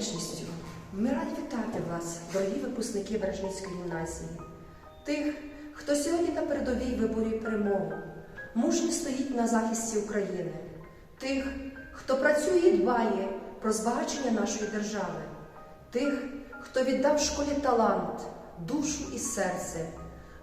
вдячністю. Ми раді вітати вас, дорогі випускники Бережницької гімназії, тих, хто сьогодні на передовій виборює перемогу, мужньо стоїть на захисті України, тих, хто працює і дбає про збагачення нашої держави, тих, хто віддав школі талант, душу і серце.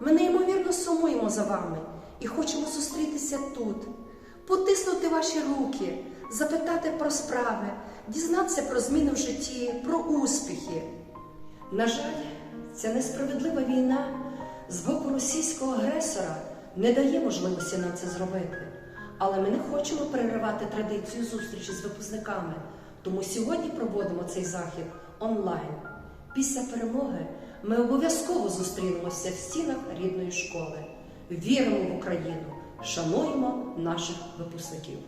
Ми неймовірно сумуємо за вами і хочемо зустрітися тут, потиснути ваші руки, запитати про справи, дізнатися про зміни в житті, про успіхи. На жаль, ця несправедлива війна з боку російського агресора не дає можливості нам це зробити. Але ми не хочемо переривати традицію зустрічі з випускниками, тому сьогодні проводимо цей захід онлайн. Після перемоги ми обов'язково зустрінемося в стінах рідної школи. Віримо в Україну, шануємо наших випускників.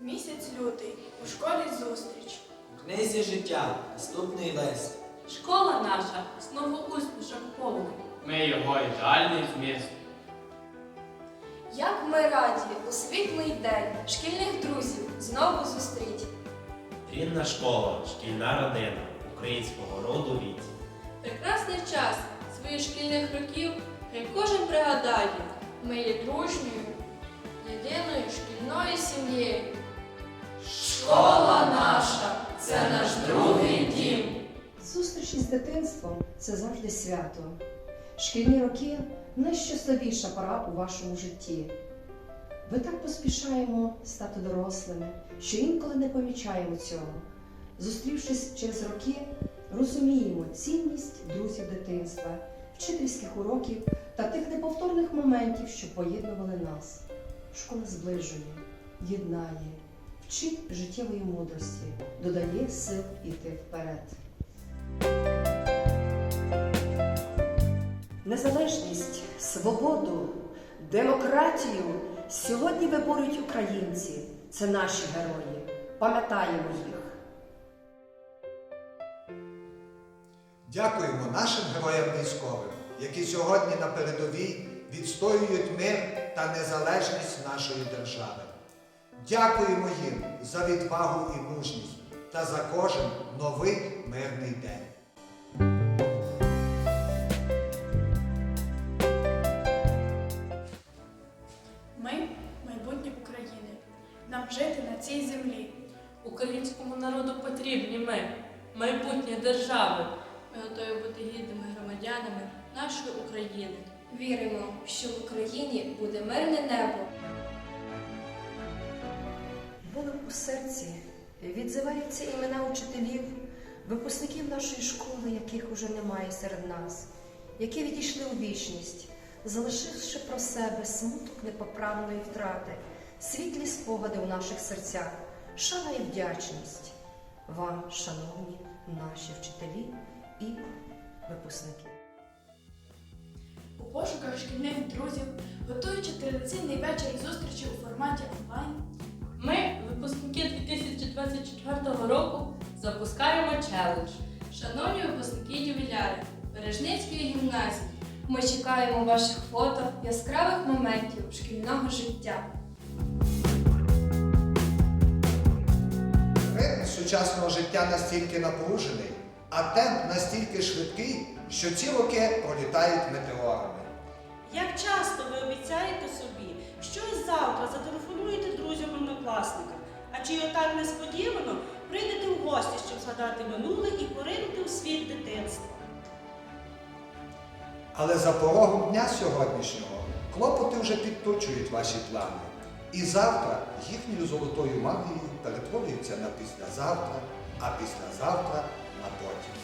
Місяць лютий, у школі зустріч. У книзі життя наступний лист. Школа наша знову успішок повний. Ми його ідеальний зміст. Як ми раді у світлий день шкільних друзів знову зустріть. Рідна школа, шкільна родина українського роду віці. Прекрасний час своїх шкільних років хай кожен пригадає. Ми є дружньою, єдиною шкільною сім'єю. З дитинством це завжди свято. Шкільні роки найщасливіша пора у вашому житті. Ви так поспішаємо стати дорослими, що інколи не помічаємо цього. Зустрівшись через роки, розуміємо цінність друзів дитинства, вчительських уроків та тих неповторних моментів, що поєднували нас. Школа зближує, єднає, вчить життєвої мудрості, додає сил іти вперед. Незалежність, свободу, демократію сьогодні виборюють українці. Це наші герої. Пам'ятаємо їх. Дякуємо нашим героям військовим, які сьогодні на передовій відстоюють мир та незалежність нашої держави. Дякуємо їм за відвагу і мужність та за кожен новий мирний день. Цій землі. Українському народу потрібні ми, майбутнє держави. Ми готові бути гідними громадянами нашої України. Віримо, що в Україні буде мирне небо. Болем у серці відзиваються імена учителів, випускників нашої школи, яких уже немає серед нас, які відійшли у вічність, залишивши про себе смуток непоправної втрати, світлі спогади у наших серцях, шана і вдячність вам, шановні наші вчителі і випускники. У пошуках шкільних друзів, готуючи традиційний вечір зустрічі у форматі онлайн. Ми, випускники 2024 року, запускаємо челендж. Шановні випускники ювіляри Бережницької гімназії, ми чекаємо ваших фото яскравих моментів шкільного життя. Ритм сучасного життя настільки напружений, а темп настільки швидкий, що ці роки пролітають метеорами. Як часто ви обіцяєте собі, що і завтра зателефонуєте друзям-однокласникам, а чи отак несподівано прийдете в гості, щоб згадати минуле і поринути у світ дитинства? Але за порогом дня сьогоднішнього клопоти вже підточують ваші плани. І завтра їхньою золотою магією перетворюються на післязавтра, а післязавтра на потім.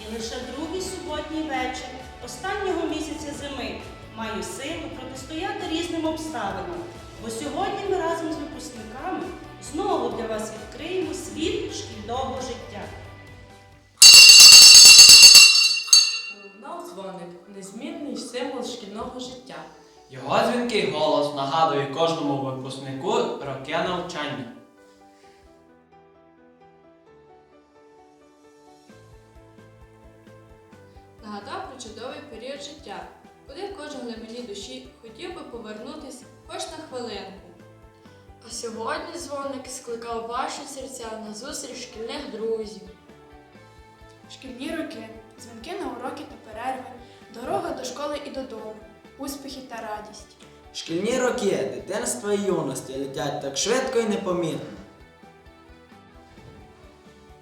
І лише другий суботній вечір останнього місяця зими маю силу протистояти різним обставинам, бо сьогодні ми разом з випускниками знову для вас відкриємо світ шкільного життя. Лунав дзвоник незмінний символ шкільного життя. Його дзвінкий голос нагадує кожному випускнику роки навчання. Нагадав про чудовий період життя, куди кожен глибині душі хотів би повернутися хоч на хвилинку. А сьогодні дзвоник скликав ваші серця на зустріч шкільних друзів. Шкільні роки, дзвінки на уроки та перерви, дорога до школи і додому, успіхи та радість. Шкільні роки, дитинства і юності летять так швидко і непомітно.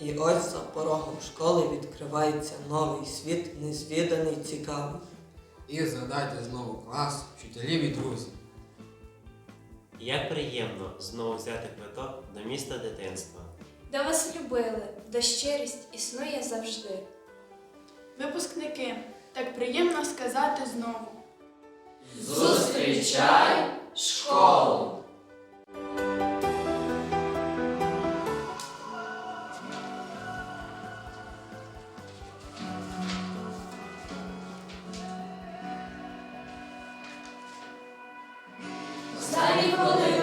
І ось за порогом школи відкривається новий світ, незвіданий, цікавий. І згадайте знову клас, вчителів і друзів. Як приємно знову взяти квиток до міста дитинства. Де вас любили, де щирість існує завжди. Випускники, так приємно сказати знову. Зустрічай школу! Останні хвилини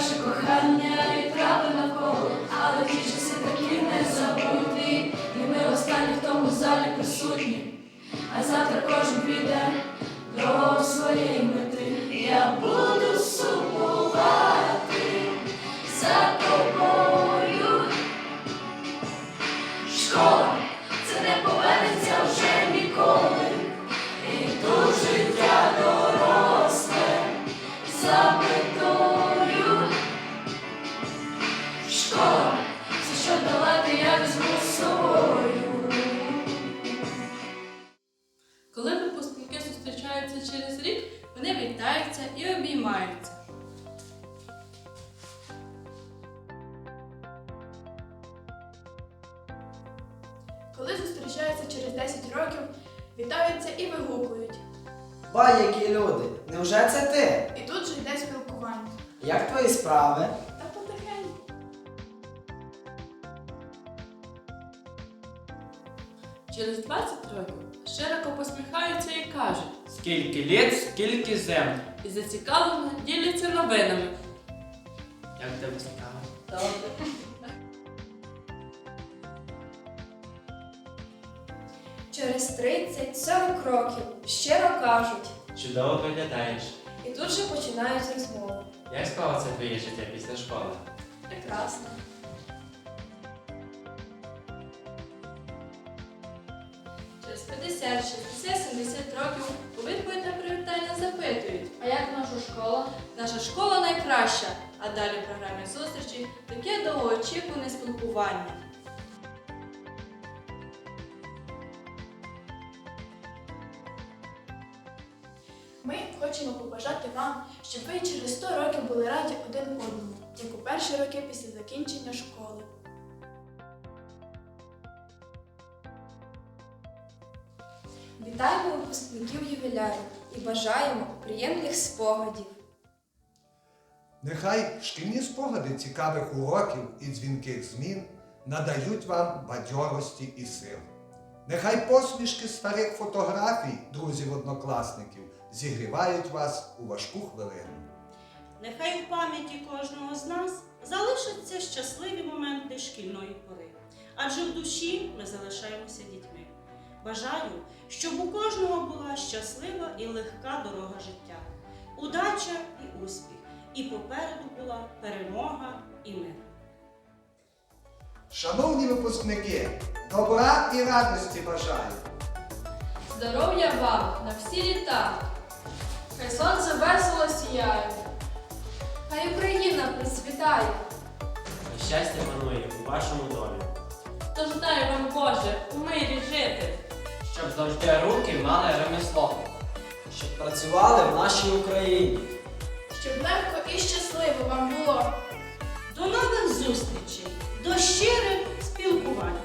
перше кохання, і трави навколо, але ті часи такі забути, і ми останні в тому залі присутні. А завтра кожен піде до своєї мети. Я буду зустрічаються через рік, вони вітаються і обіймаються. Коли зустрічаються через 10 років, вітаються і вигукують. Ба, які люди! Невже це ти? І тут же йде спілкування. Як твої справи? Та потихеньку. Через 20 років широко посміхаються і кажуть, Скільки літ, скільки зем. і зацікавлено діляться новинами. Як тебе цікаво? Через 30-40 років щиро кажуть, Чудово виглядаєш. і тут же починають розмову. Як склалося твоє життя після школи? Прекрасно. Через 50, 60, 70 років відповідь на привітання запитують, А як наша школа? наша школа найкраща, а далі в програмі зустрічі таке довгоочікуване спілкування. Ми хочемо побажати вам, щоб ви через 100 років були раді один одному, як у перші роки після закінчення школи. Випускників ювілярів і бажаємо приємних спогадів. Нехай шкільні спогади цікавих уроків і дзвінких змін надають вам бадьорості і сил. Нехай посмішки старих фотографій друзів-однокласників зігрівають вас у важку хвилину. Нехай в пам'яті кожного з нас залишаться щасливі моменти шкільної пори. Адже в душі ми залишаємося дітьми. Бажаю, щоб у кожного була щаслива і легка дорога життя, удача і успіх, і попереду була перемога і мир. Шановні випускники, добра і радості бажаю! Здоров'я вам на всі літа! Хай сонце весело сіяє! Хай Україна процвітає! А щастя панує у вашому домі. Тож дай вам Боже у мирі жити! Щоб завжди руки мали ремесло. Щоб працювали в нашій Україні. Щоб легко і щасливо вам було. До нових зустрічей, до щирих спілкувань.